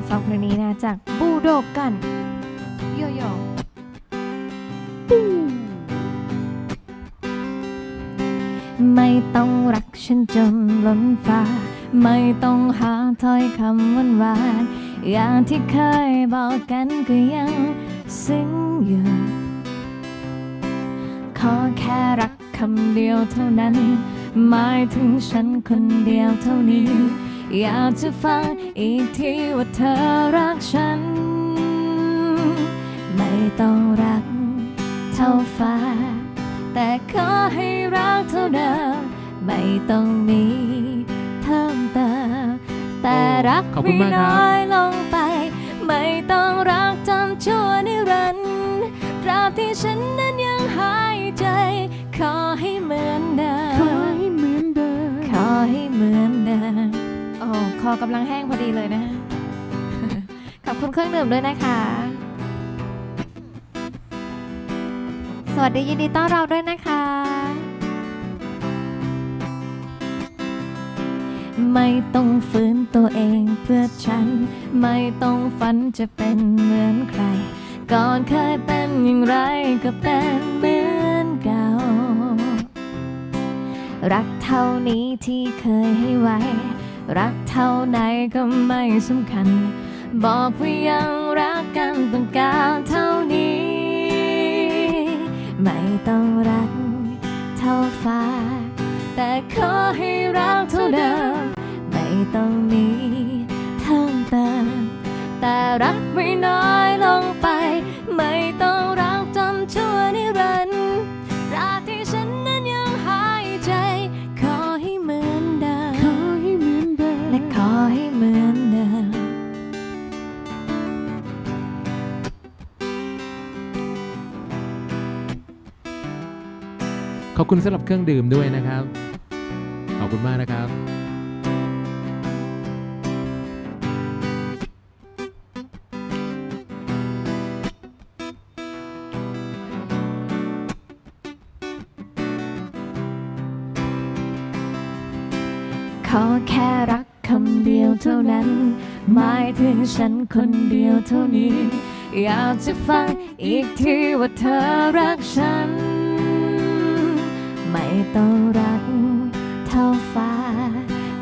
มาฟังเพลงนี้นะจากบูโดกันโยโย่ไม่ต้องรักฉันจนล้นฟ้า ไม่ต้องหาถ้อยคำหวานหวานอย่างที่เคยบอกกันก็ยังซึ้งอยู่ขอแค่รักคำเดียวเท่านั้นหมายถึงฉันคนเดียวเท่านี้ อยากจะฟังอีกทีว่าเธอรักฉัน ไม่ต้องรักเท่าฟ้า แต่ขอให้รักเท่าเดิมไม่ต้องมีเพิ่มเติมแต่รักขอบคุไม่ณมากครับ น้อยลงไป ไม่ต้องรักจำชั่วนิรันดร์ตราบที่ฉันนั้นยังหายใจ ขอให้เหมือนเดิม ขอให้เหมือนเดิมขอให้ คอกำลังแห้งพอดีเลยนะขอบคุณเครื่องดื่มด้วยนะคะ สวัสดียินดีต้อนรับด้วยนะคะ ไม่ต้องฝืนตัวเองเพื่อฉัน ไม่ต้องฝันจะเป็นเหมือนใคร ก่อนเคยเป็นอย่างไรก็เป็นเหมือนเก่ารักเท่านี้ที่เคยให้ไว้ รักเท่าไหนก็ไม่สำคัญ บอกว่ายังรักกันต้องการเท่านี้ ไม่ต้องรักเท่าฟ้า แต่ขอให้รักเท่าเดิม ไม่ต้องมีเพิ่มเติมแต่รักไม่น้อยลง ขอบคุณสำหรับเครื่องดื่มด้วยนะครับ ขอบคุณมากนะครับ ขอแค่รักคำเดียวเท่านั้น หมายถึงฉันคนเดียวเท่านี้ อยากจะฟังอีกทีว่าเธอรักฉัน ไม่ต้องรักเท่าฟ้า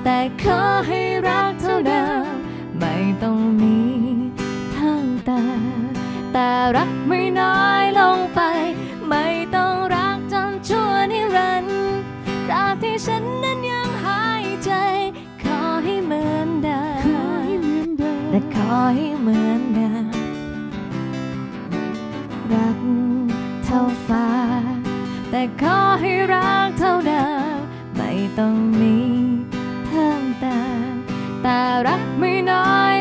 แต่ขอให้รักเท่าเดิม ไม่ต้องมีเพิ่มเติมแต่รักไม่น้อยลงไป ไม่ต้องรักจำชั่วนิรันดร์ตราบที่ฉันนั้นยังหายใจ ขอให้เหมือนเดิมเหมือนเดิมและขอให้เหมือนเดิมรักเท่าฟ้า แต่ขอให้รักเท่าเดิมไม่ต้องมีเพิ่มเติมแต่รักไม่น้อย